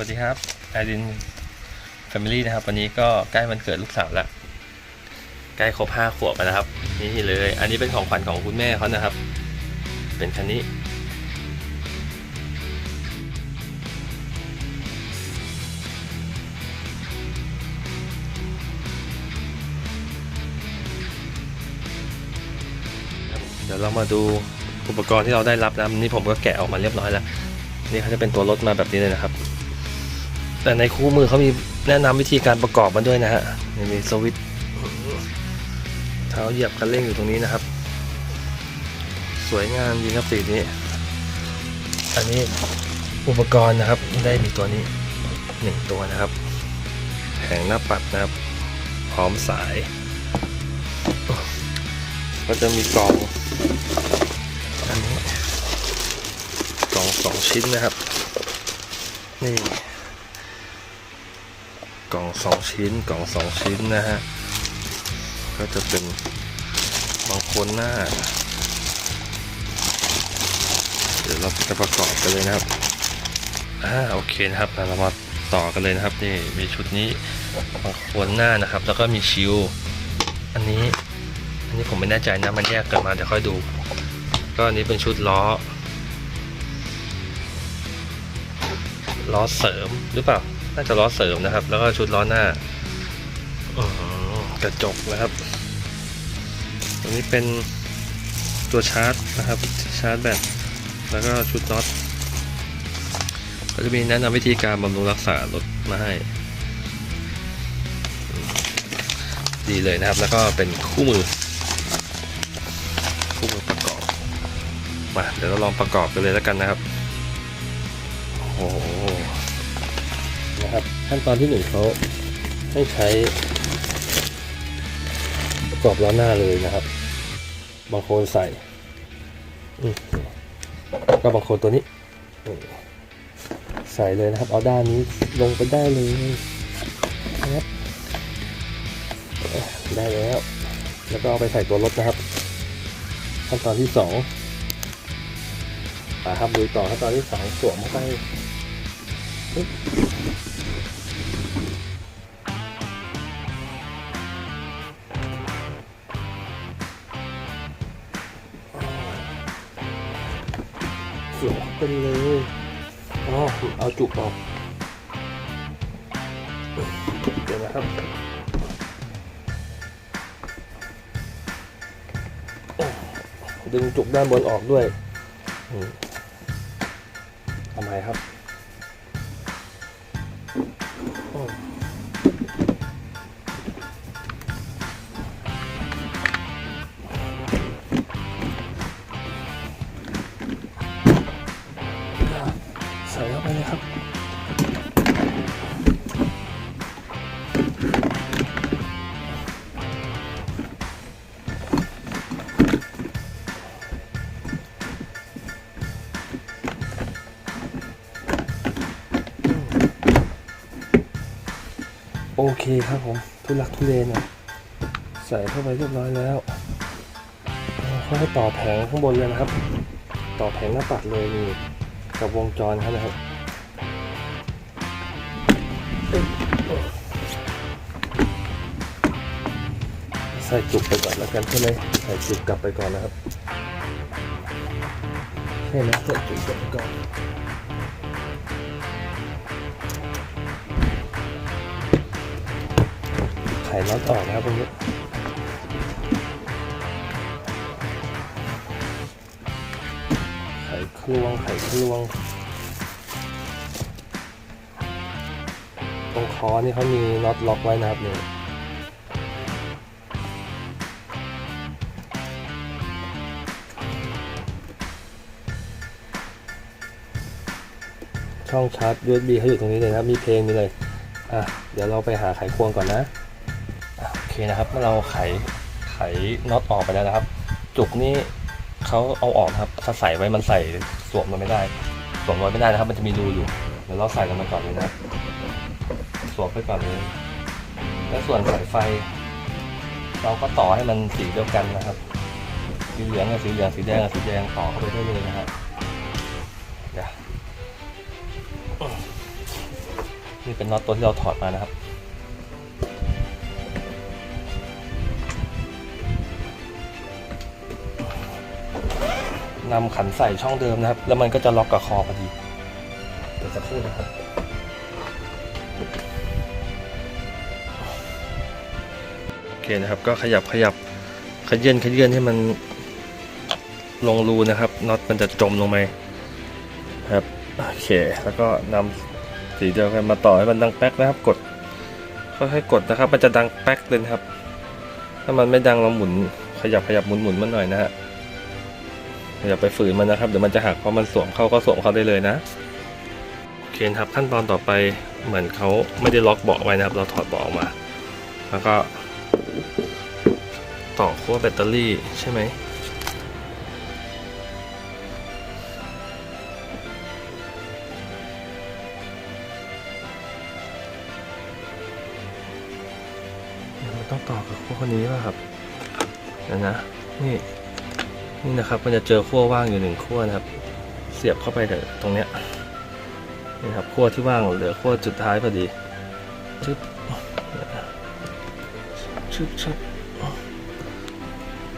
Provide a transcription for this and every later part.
วัสดีครับไอรินแฟมิลี่นะครับ วันนี้ก็ใกล้วันเกิดลูกสาวแล้วใกล้ครบห้าขวบแล้วนะครับ นี่เลย อันนี้เป็นของขวัญของคุณแม่เขานะครับ เป็นคันนี้ เดี๋ยวเรามาดูอุปกรณ์ที่เราได้รับนะนี่ผมก็แกะออกมาเรียบร้อยแล้ว นี่เขาจะเป็นตัวรถมาแบบนี้เลยนะครับ แต่ในคู่มือเขามีแนะนำวิธีการประกอบมาด้วยนะฮะมีสวิตเท้าเหยียบคันเร่งอยู่ตรงนี้นะครับ สวยงามจริงครับสีนี้ อันนี้อุปกรณ์นะครับได้มีตัวนี้หนึ่งตัวนะครับแผงหน้าปัดนะครับ พร้อมสาย ก็จะมีกล่องอันนี้กล่องสองชิ้นนะครับ นี่ กล่องสองชิ้นกล่องสองชิ้นนะฮะ ก็จะเป็นบางคนหน้า เดี๋ยวเราจะประกอบกันเลยนะครับอ่าโอเคนะครับเรามาต่อกันเลยนะครับนี่มีชุดนี้บางคนหน้านะครับ แล้วก็มีชิวอันนี้อันนี้ผมไม่แน่ใจนะมันแยกกันมาเดี๋ยวค่อยดู ก็อันนี้เป็นชุดล้อล้อเสริมหรือเปล่า น่าจะล้อเสริมนะครับ แล้วก็ชุดล้อหน้าอื้อหือกระจกนะครับตรงนี้เป็นตัวชาร์จนะครับชาร์จแบตแล้วก็ชุดน็อตก็จะมีแนะนำวิธีการบำรุงรักษารถมาให้ ดีเลยนะครับ แล้วก็เป็นคู่มือ คู่มือประกอบ มา เดี๋ยวเราลองประกอบกันเลยแล้วกันนะครับ โอ้โหนะครับ ขั้นตอนที่หนึ่งเขาให้ใช้ประกอบล้อหน้าเลยนะครับ บางคนใส่ก็บางคนตัวนี้ ใส่เลยนะครับ เอาด้านนี้ลงไปได้เลยนะครับได้แล้ว แล้วก็เอาไปใส่ตัวรถนะครับ ขั้นตอนที่สองอ่าครับดูต่อขั้นตอนที่สองสวมเข้าไป สวมเข้าไปเลยอ๋อเอาจุกออกเดี๋ยวนะครับดึงจุกด้านบนออกด้วยทำไมครับ ส่เข้าไปเลยครับโอเคครับผมทุลักทุเลน่อยใส่เข้าไปเรียบร้อยแล้วค่อยต่อแผงข้างบนเลยนะครับ ต่อแผงหน้าปัดเลยนี่ กับวงจรเขานะครับใส่จุกไปก่อนแล้วกันใช่ไหมใส่จุกกลับไปก่อนนะครับใช่ไหมใส่จุกกลับไปก่อนไขน็อตออกนะครับตรงนี้ คลวงไข่คลวง ตรงคอนี่เขามีน็อตล็อกไว้นะครับนี่ช่องชาร์จ USB เขาอยู่ตรงนี้เลยนะ มีเพลงมีเลย อะ เดี๋ยวเราไปหาไขควงก่อนนะอะโอเคนะครับ เมื่อเราไขไขน็อตออกไปแล้วนะครับ จุกนี้ เขาเอาออกครับ ถ้าใส่ไว้มันใส่สวมมันไม่ได้ สวมไว้ไม่ได้นะครับ มันจะมีรูอยู่เดี๋ยวเราใส่ลงไปก่อนเลยนะสวมไปก่อนเลยแล้วส่วนสายไฟ เราก็ต่อให้มันสีเดียวกันนะครับสีเหลืองกับสีเหลืองสีแดงกับสีแดงต่อเข้าไปได้เลยนะฮะเดี๋ยวนี่เป็นน็อตตัวที่เราถอดมานะครับ นำขันใส่ช่องเดิมนะครับ แล้วมันก็จะล็อกกับคอพอดี เดี๋ยวจะพูดนะครับ โอเคนะครับ ก็ขยับขยับขยื่นขยื่นให้มันลงรูนะครับน็อตมันจะจมลงไปครับโอเค แล้วก็นำสีเดียวกันมาต่อให้มันดังแป๊กนะครับ กดค่อยๆกดนะครับ มันจะดังแป๊กเลยครับ ถ้ามันไม่ดังเราหมุนขยับขยับหมุนหมุนมันหน่อยนะฮะ อย่าไปฝืนมันนะครับเดี๋ยวมันจะหักเพราะมันสวมเข้าก็สวมเข้าได้เลยนะโอเคครับขั้นตอนต่อไปเหมือนเขาไม่ได้ล็อกเบาะไว้นะครับ เราถอดเบาะออกมา แล้วก็ ต่อขั้วแบตเตอรี่ใช่ไหมมันต้องต่อกับขั้วคนนี้ป่ะครับเดี๋ยวนะ นี่ นี่นะครับมันจะเจอขั้วว่างอยู่หนึ่งขั้วนะครับ เสียบเข้าไปเดี๋ยตรงเนี้ยนี่ครับขั้วที่ว่างเหลือขั้วจุดท้ายพอดีชึบชึบชึบ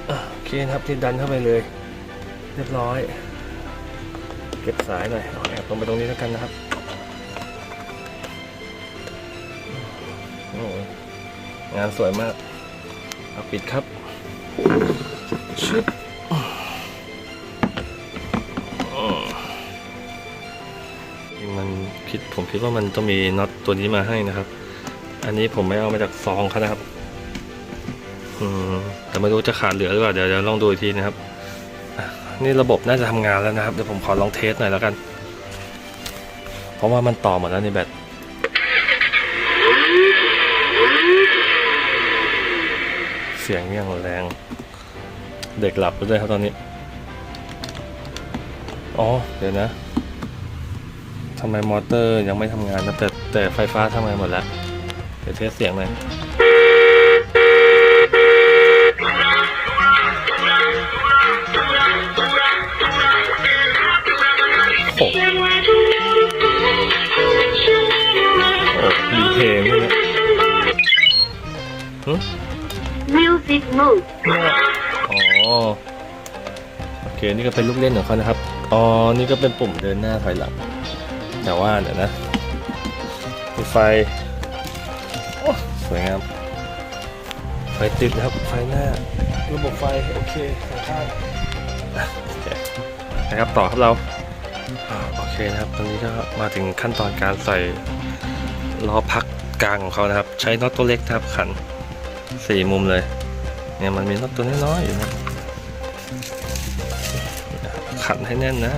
โอเคครับที่ดันเข้าไปเลย เรียบร้อย เก็บสายหน่อยเอาแอบลงไปตรงนี้แล้วกันนะครับโอ้ยงานสวยมาก เอาปิดครับ มันคิดผมคิดว่ามันต้องมีน็อตตัวนี้มาให้นะครับ อันนี้ผมไม่เอามาจากซองเขานะครับอืมแต่ไม่รู้จะขาดเหลือหรือเปล่าเดี๋ยวเดี๋ยวลองดูอีกทีนะครับนี่ระบบน่าจะทำงานแล้วนะครับเดี๋ยวผมขอลองเทสหน่อยแล้วกัน เพราะว่ามันต่อหมดแล้วในแบตเสียงอย่างแรง เด็กหลับไปด้วยครับตอนนี้ อ๋อ เดี๋ยวนะ ทำไมมอเตอร์ยังไม่ทำงานนะแต่แต่ไฟฟ้าทำงานหมดแล้ว เดี๋ยวเทสเสียงหน่อยโอ้โหโอ้มีเพลงด้วยเนี่ย Music mode. อ๋อ โอเค นี่ก็เป็นลูกเล่นของเขานะครับ อ๋อ นี่ก็เป็นปุ่มเดินหน้าถอยหลัง แต่ว่าเดี๋ยวนะมีไฟโอ้สวยงาม ไฟติดนะครับ ไฟหน้า ระบบไฟ โอเคสองข้างอะโอเคนะครับต่อครับเราอ่าโอเคนะครับตอนนี้ก็มาถึงขั้นตอนการใส่ล้อพักกลางของเขานะครับ ใช้น็อตตัวเล็กนะครับขันสี่มุมเลยเนี่ยมันมีน็อตตัวน้อยๆอยู่นะขันให้แน่นนะ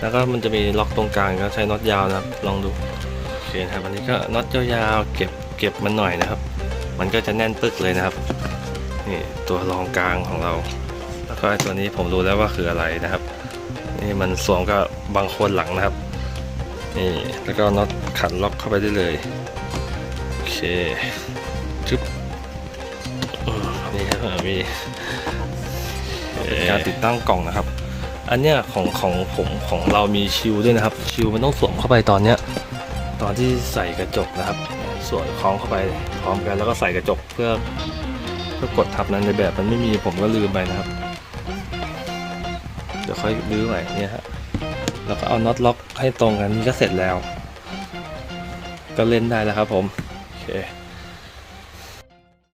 แล้วก็มันจะมีล็อกตรงกลางก็ใช้น็อตยาวนะครับ ลองดูโอเคนครับอันนี้ก็น็อตยาวๆเก็บเก็บมันหน่อยนะครับ มันก็จะแน่นปึกเลยนะครับนี่ตัวรองกลางของเรา แล้วก็ตัวนี้ผมรู้แล้วว่าคืออะไรนะครับนี่มันสวมกับบางคนหลังนะครับนี่แล้วก็น็อตขันล็อกเข้าไปได้เลยโอเคจึ๊บนี่ครับมีการติดตั้งกล่องนะครับ อันเนี้ยของของผมของเรามีชิวด้วยนะครับ ชิวมันต้องสวมเข้าไปตอนเนี้ยตอนที่ใส่กระจกนะครับ สวมคล้องเข้าไปพร้อมกันแล้วก็ใส่กระจกเพื่อเพื่อกดทับนั้นในแบบมันไม่มีผมก็ลืมไปนะครับ เดี๋ยวค่อยรื้อใหม่เนี่ยฮะแล้วก็เอาน็อตล็อกให้ตรงกันนี่ก็เสร็จแล้ว ก็เล่นได้แล้วครับผมโอเค